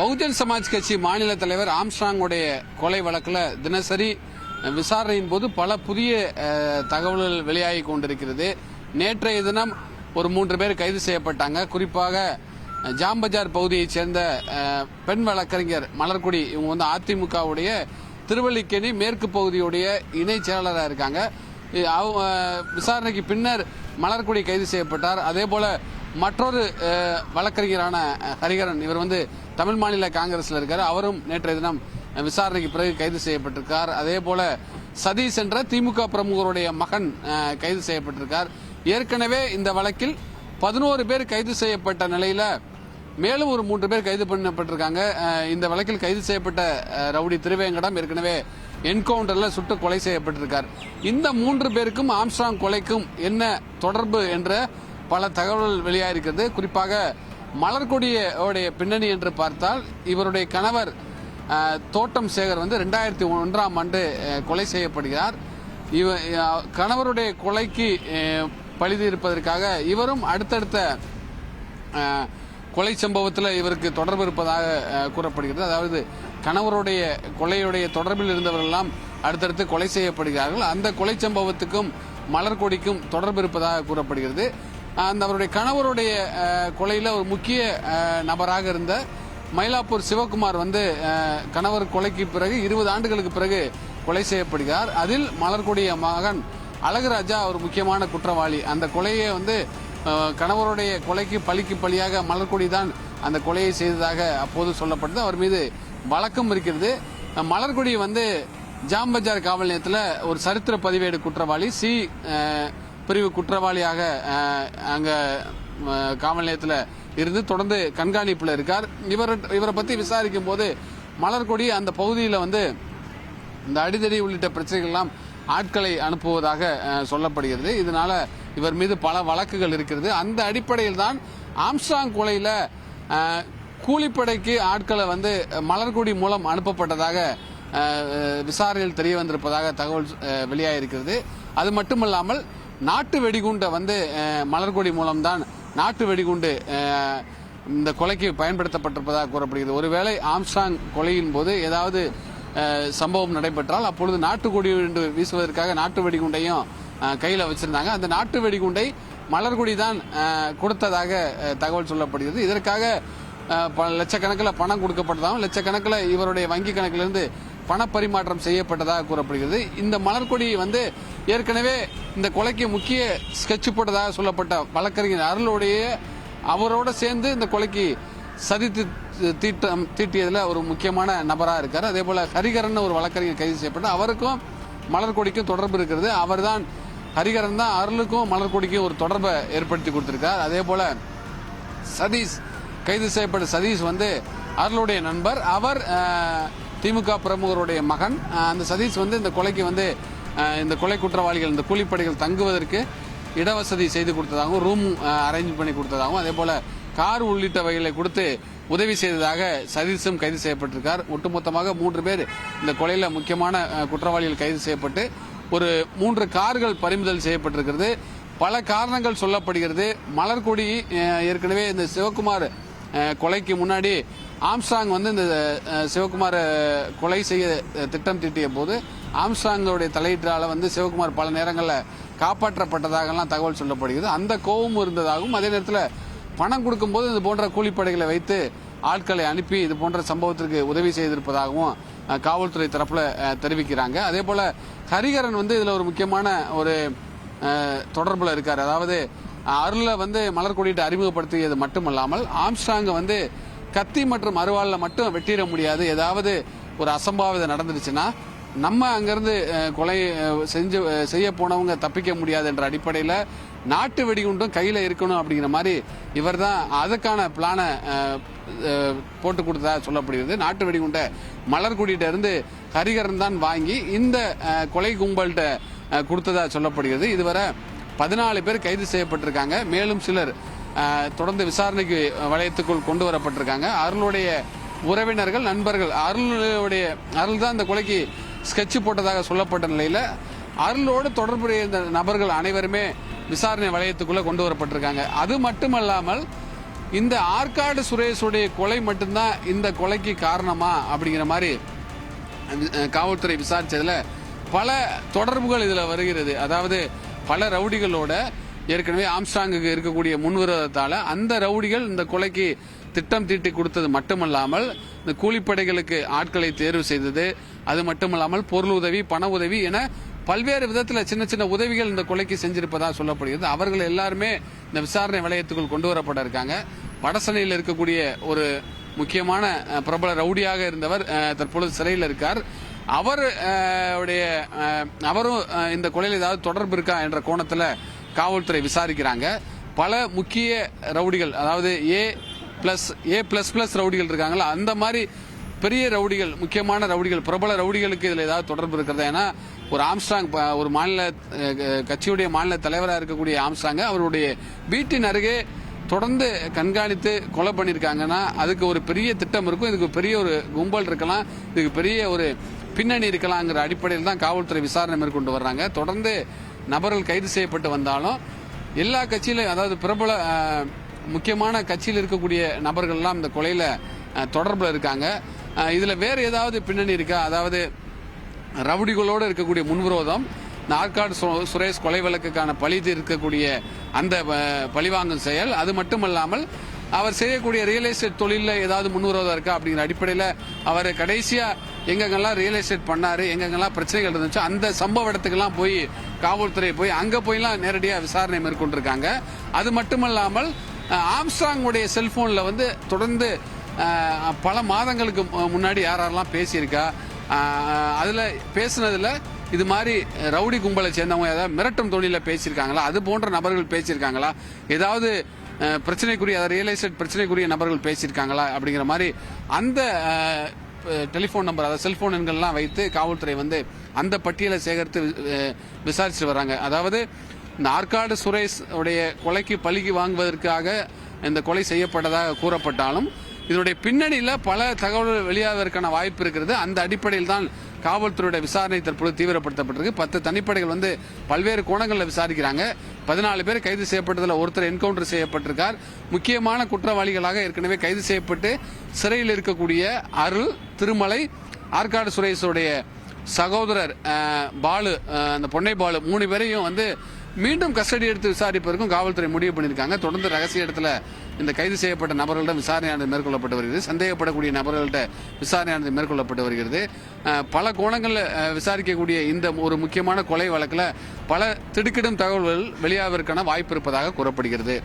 பகுஜன் சமாஜ் கட்சி மாநில தலைவர் ஆம்ஸ்ட்ராங்குடைய கொலை வழக்கில் தினசரி விசாரணையின் போது பல புதிய தகவல்கள் வெளியாகி கொண்டிருக்கிறது. நேற்றைய தினம் ஒரு மூன்று பேர் கைது செய்யப்பட்டாங்க. குறிப்பாக ஜாம்பஜார் பகுதியைச் சேர்ந்த பெண் வழக்கறிஞர் மலர்குடி. இவங்க வந்து அதிமுகவுடைய திருவல்லிக்கேணி மேற்கு பகுதியுடைய இணை செயலாளராக இருக்காங்க. அவங்க, விசாரணைக்கு பின்னர் மலர்குடி கைது செய்யப்பட்டார். அதே போல மற்றொரு வழக்கறிஞரான ஹரிகரன். இவர் வந்து தமிழ் மாநில காங்கிரஸ்ல இருக்காரு. அவரும் நேற்றைய தினம் விசாரணைக்கு பிறகு கைது செய்யப்பட்டிருக்கார். அதே போல சதீஷ் என்ற திமுக பிரமுகருடைய மகன் கைது செய்யப்பட்டிருக்கார். ஏற்கனவே இந்த வழக்கில் பதினோரு பேர் கைது செய்யப்பட்ட நிலையில மேலும் ஒரு மூன்று பேர் கைது பண்ணப்பட்டிருக்காங்க. இந்த வழக்கில் கைது செய்யப்பட்ட ரவுடி திருவேங்கடம் ஏற்கனவே என்கவுண்டர்ல சுட்டு கொலை செய்யப்பட்டிருக்கார். இந்த மூன்று பேருக்கும் ஆம்ஸ்ட்ராங் கொலைக்கும் என்ன தொடர்பு என்ற பல தகவல்கள் வெளியாயிருக்கிறது. குறிப்பாக மலர்கொடியோடைய பின்னணி என்று பார்த்தால் இவருடைய கணவர் தோட்டம் சேகர் வந்து ரெண்டாயிரத்தி ஒன்றாம் ஆண்டு கொலை செய்யப்படுகிறார். இவ கணவருடைய கொலைக்கு அஹ், இருப்பதற்காக இவரும் அடுத்தடுத்த கொலை சம்பவத்தில் இவருக்கு தொடர்பு இருப்பதாக கூறப்படுகிறது. அதாவது கணவருடைய கொலையுடைய தொடர்பில் இருந்தவரெல்லாம் அடுத்தடுத்து கொலை செய்யப்படுகிறார்கள். அந்த கொலை சம்பவத்துக்கும் மலர்கொடிக்கும் தொடர்பு இருப்பதாக கூறப்படுகிறது. அந்த அவருடைய கணவருடைய கொலையில் ஒரு முக்கிய நபராக இருந்த மயிலாப்பூர் சிவகுமார் வந்து கணவர் கொலைக்கு பிறகு இருபது ஆண்டுகளுக்கு பிறகு கொலை செய்யப்படுகிறார். அதில் மலர்கொடிய மகன் அழகுராஜா ஒரு முக்கியமான குற்றவாளி. அந்த கொலையை வந்து கணவருடைய கொலைக்கு பழிக்கு பழியாக மலர்கொடி தான் அந்த கொலையை செய்ததாக அப்போது சொல்லப்பட்டது. அவர் மீது வழக்கம் இருக்கிறது. மலர்கொடி வந்து ஜாம்பஜார் காவல் நிலையத்தில் ஒரு சரித்திர பதிவேடு குற்றவாளி. சி பிரிவு குற்றவாளியாக அங்கே அங்க காவல் நிலையத்தில் இருந்து தொடர்ந்து கண்காணிப்பில் இருக்கார். இவர் இவரை பத்தி விசாரிக்கும் போது மலர்கொடி அந்த பகுதியில் வந்து இந்த அடிதடி உள்ளிட்ட பிரச்சனைகள்லாம் ஆட்களை அனுப்புவதாக சொல்லப்படுகிறது. இதனால இவர் மீது பல வழக்குகள் இருக்கிறது. அந்த அடிப்படையில் தான் ஆம்ஸ்டாங் கொலையில கூலிப்படைக்கு ஆட்களை வந்து மலர்கொடி மூலம் அனுப்பப்பட்டதாக விசாரணையில் தெரிய வந்திருப்பதாக தகவல் வெளியாகிருக்கிறது அது மட்டுமல்லாமல் நாட்டு வெடிகுண்டை வந்து மலர்கொடி மூலம்தான் நாட்டு வெடிகுண்டு இந்த கொலைக்கு பயன்படுத்தப்பட்டிருப்பதாக கூறப்படுகிறது. ஒருவேளை ஆம்ஸ்டாங் கொலையின் போது ஏதாவது சம்பவம் நடைபெற்றால் அப்பொழுது நாட்டு கொடி என்று வீசுவதற்காக நாட்டு வெடிகுண்டையும் கையில் வச்சிருந்தாங்க. அந்த நாட்டு வெடிகுண்டை மலர்கொடி தான் கொடுத்ததாக தகவல் சொல்லப்படுகிறது. இதற்காக லட்சக்கணக்கில் பணம் கொடுக்கப்பட்டதாகவும் லட்சக்கணக்கில் இவருடைய வங்கி கணக்கிலிருந்து பணப்பரிமாற்றம் செய்யப்பட்டதாக கூறப்படுகிறது. இந்த மலர்கொடி வந்து ஏற்கனவே இந்த கொலைக்கு முக்கிய ஸ்கெட்ச் போட்டதாக சொல்லப்பட்ட வழக்கறிஞர் அருளுடைய அவரோட சேர்ந்து இந்த கொலைக்கு சதி தி- தீட்டம் தீட்டியதில் ஒரு முக்கியமான நபராக இருக்கார். அதே போல் ஹரிகரன் ஒரு வழக்கறிஞர் கைது செய்யப்பட்டு அவருக்கும் மலர்கொடிக்கும் தொடர்பு இருக்கிறது அவர் தான் ஹரிகரன் தான் அருளுக்கும் மலர்கொடிக்கும் ஒரு தொடர்பை ஏற்படுத்தி கொடுத்துருக்கார். அதே போல் சதீஷ் கைது செய்யப்பட்ட சதீஷ் வந்து அருளுடைய நண்பர். அவர் திமுக பிரமுகருடைய மகன். அந்த சதீஷ் வந்து இந்த கொலைக்கு வந்து இந்த கொலை குற்றவாளிகள் இந்த கூலிப்படைகள் தங்குவதற்கு இடவசதி செய்து கொடுத்ததாகவும் ரூம் அரேஞ்ச் பண்ணி கொடுத்ததாகவும் அதே போல கார் உள்ளிட்டவைகளை கொடுத்து உதவி செய்ததாக சதீஷும் கைது செய்யப்பட்டிருக்கார். ஒட்டுமொத்தமாக மூன்று பேர் இந்த கொலையில் முக்கியமான குற்றவாளிகள் கைது செய்யப்பட்டு ஒரு மூன்று கார்கள் பறிமுதல் செய்யப்பட்டிருக்கிறது. பல காரணங்கள் சொல்லப்படுகிறது. மலர்கொடி ஏற்கனவே இந்த சிவகுமார் கொலைக்கு முன்னாடி ஆம்சாங் வந்து இந்த சிவகுமார் கொலை செய்ய திட்டம் தீட்டிய போது ஆம்சாங்கோடைய தலையீட்டால் வந்து சிவகுமார் பல நேரங்களில் காப்பாற்றப்பட்டதாகலாம் தகவல் சொல்லப்படுகிறது. அந்த கோபமும் இருந்ததாகவும் அதே நேரத்தில் பணம் கொடுக்கும்போது இது போன்ற கூலிப்படைகளை வைத்து ஆட்களை அனுப்பி இது போன்ற சம்பவத்திற்கு உதவி செய்திருப்பதாகவும் காவல்துறை தரப்பில் தெரிவிக்கிறாங்க. அதே போல் ஹரிகரன் வந்து இதில் ஒரு முக்கியமான ஒரு தொடர்பில் இருக்கார். அதாவது அருளை வந்து மலர்கொடிட்டு அறிமுகப்படுத்தியது மட்டுமல்லாமல் ஆம்ஸ்டாங்கை வந்து கத்தி மற்றும் அருவாளில் மட்டும் வெட்டிட முடியாது. ஏதாவது ஒரு அசம்பாவிதம் நடந்துருச்சுன்னா நம்ம அங்கேருந்து கொலை செஞ்சு செய்ய போனவங்க தப்பிக்க முடியாது என்ற அடிப்படையில் நாட்டு வெடிகுண்டும் கையில் இருக்கணும் அப்படிங்கிற மாதிரி இவர் தான் அதுக்கான பிளானை போட்டு கொடுத்ததா சொல்லப்படுகிறது. நாட்டு வெடிகுண்டை மலர்குடியிட்ட இருந்து ஹரிகரன் தான் வாங்கி இந்த கொலை கும்பல்கிட்ட கொடுத்ததா சொல்லப்படுகிறது. இதுவரை பதினாலு பேர் கைது செய்யப்பட்டிருக்காங்க. மேலும் சிலர் தொடர்ந்து விசாரணைக்கு வளையத்துக்குள் கொண்டு வரப்பட்டிருக்காங்க. அருளுடைய உறவினர்கள் நண்பர்கள் அருளுடைய அருள் தான் இந்த கொலைக்கு ஸ்கெட்ச் போட்டதாக சொல்லப்பட்ட நிலையில அருளோடு தொடர்புடைய இந்த நபர்கள் அனைவருமே விசாரணை வளையத்துக்குள்ள கொண்டு வரப்பட்டிருக்காங்க. அது மட்டுமல்லாமல் இந்த ஆற்காடு சுரேஷுடைய கொலை மட்டும்தான் இந்த கொலைக்கு காரணமா அப்படிங்கிற மாதிரி காவல்துறை விசாரிச்சதுல பல தொடர்புகள் இதுல வருகிறது. அதாவது பல ரவுடிகளோட ஏற்கனவே ஆம்ஸ்டாங்குக்கு இருக்கக்கூடிய முன்விரோதத்தால அந்த ரவுடிகள் இந்த கொலைக்கு திட்டம் தீட்டி கொடுத்தது மட்டுமல்லாமல் இந்த கூலிப்படைகளுக்கு ஆட்களை தேர்வு செய்தது. அது மட்டுமல்லாமல் பொருள் உதவி பண உதவி என பல்வேறு விதத்தில் சின்ன சின்ன உதவிகள் இந்த கொலைக்கு செஞ்சிருப்பதாக சொல்லப்படுகிறது. அவர்கள் எல்லாருமே இந்த விசாரணை வளையத்துக்குள் கொண்டு வரப்பட இருக்காங்க வடசனையில் இருக்கக்கூடிய ஒரு முக்கியமான பிரபல ரவுடியாக இருந்தவர் தற்பொழுது சிறையில் இருக்கார். அவர் உடைய அவரும் இந்த கொலையில் ஏதாவது தொடர்பு இருக்கா என்ற கோணத்தில் காவல்துறை விசாரிக்கிறாங்க. பல முக்கிய ரவுடிகள் அதாவது A plus A plus plus ரவுடிகள் இருக்காங்களா அந்த மாதிரி பெரிய ரவுடிகள் முக்கியமான ரவுடிகள் பிரபல ரவுடிகளுக்கு இதில் ஏதாவது தொடர்பு இருக்கிறதா? ஏன்னா ஒரு ஆம்ஸ்டாங் ப- ஒரு மாநில க- கட்சியுடைய மாநில தலைவராக இருக்கக்கூடிய ஆம்ஸ்டாங்க அவருடைய வீட்டின் அருகே தொடர்ந்து கண்காணித்து கொலை பண்ணியிருக்காங்கன்னா அதுக்கு ஒரு பெரிய திட்டம் இருக்கும் இதுக்கு பெரிய ஒரு கும்பல் இருக்கலாம் இதுக்கு பெரிய ஒரு பின்னணி இருக்கலாங்கிற அடிப்படையில் தான் காவல்துறை விசாரணை மேற்கொண்டு வர்றாங்க. தொடர்ந்து நபர்கள் கைது செய்யப்பட்டு வந்தாலும் எல்லா கட்சியிலும் அதாவது பிரபல முக்கியமான கட்சியில் இருக்கக்கூடிய நபர்கள்லாம் இந்த கொலையில் தொடர்பில் இருக்காங்க. இதில் வேறு ஏதாவது பின்னணி இருக்கா? அதாவது ரவுடிகளோடு இருக்கக்கூடிய முன்விரோதம் நாற்காடு சுரேஷ் கொலை வழக்குக்கான பழி தீர்க்கக்கூடிய அந்த பழிவாங்கும் செயல் அது மட்டுமல்லாமல் அவர் செய்யக்கூடிய ரியல் எஸ்டேட் தொழிலில் ஏதாவது முன்விரோதம் இருக்கா அப்படிங்கிற அடிப்படையில் அவர் கடைசியாக எங்கெங்கெல்லாம் ரியல் எஸ்டேட் பண்ணார் எங்கெங்கெல்லாம் பிரச்சனைகள் இருந்துச்சு அந்த சம்பவ இடத்துக்கெல்லாம் போய் காவல்துறை போய் அங்கே போயெல்லாம் நேரடியாக விசாரணை மேற்கொண்டிருக்காங்க. அது மட்டுமல்லாமல் அஹ், ஆம்ஸ்ட்ராங்குடைய செல்ஃபோனில் வந்து தொடர்ந்து பல மாதங்களுக்கு முன்னாடி யாரெல்லாம் பேசியிருக்கா அதில் பேசுனதில் இது மாதிரி ரவுடி கும்பலை சேர்ந்தவங்க ஏதாவது மிரட்டும் தொழிலில் பேசியிருக்காங்களா அது போன்ற நபர்கள் பேசியிருக்காங்களா ஏதாவது பிரச்சனைக்குரிய அதாவது ரியல் எஸ்டேட் பிரச்சனைக்குரிய நபர்கள் பேசியிருக்காங்களா அப்படிங்கிற மாதிரி அந்த டெலிஃபோன் நம்பர் அதாவது செல்போன் எண்கள்லாம் வைத்து காவல்துறை வந்து அந்த பட்டியலை சேகரித்து அஹ், விசாரிச்சுட்டு வர்றாங்க அதாவது இந்த ஆற்காடு சுரேஷ் உடைய கொலைக்கு பழிக்கு வாங்குவதற்காக இந்த கொலை செய்யப்பட்டதாக கூறப்பட்டாலும் இதனுடைய பின்னணியில் பல தகவல்கள் வெளியாவதற்கான வாய்ப்பு இருக்கிறது. அந்த அடிப்படையில் தான் காவல்துறையுடைய விசாரணை தற்போது தீவிரப்படுத்தப்பட்டிருக்கு. பத்து தனிப்படைகள் வந்து பல்வேறு கோணங்களில் விசாரிக்கிறாங்க. பதினாலு பேர் கைது செய்யப்பட்டதில் ஒருத்தர் என்கவுண்டர் செய்யப்பட்டிருக்கார். முக்கியமான குற்றவாளிகளாக ஏற்கனவே கைது செய்யப்பட்டு சிறையில் இருக்கக்கூடிய அருள் திருமலை ஆற்காடு சுரேஷுடைய சகோதரர் பாலு அந்த பொன்னை பாலு மூணு பேரையும் வந்து மீண்டும் கஸ்டடி எடுத்து விசாரிப்பதற்கும் காவல்துறை முடிவு பண்ணியிருக்காங்க. தொடர்ந்து ரகசிய இடத்துல இந்த கைது செய்யப்பட்ட நபர்களிடம் விசாரணையானது மேற்கொள்ளப்பட்டு வருகிறது. சந்தேகப்படக்கூடிய நபர்கள்ட்ட விசாரணையானது மேற்கொள்ளப்பட்டு வருகிறது. பல கோணங்களில் விசாரிக்கக்கூடிய இந்த ஒரு முக்கியமான கொலை வழக்கில் பல திடுக்கிடும் தகவல்கள் வெளியாவதற்கான வாய்ப்பு இருப்பதாக கூறப்படுகிறது.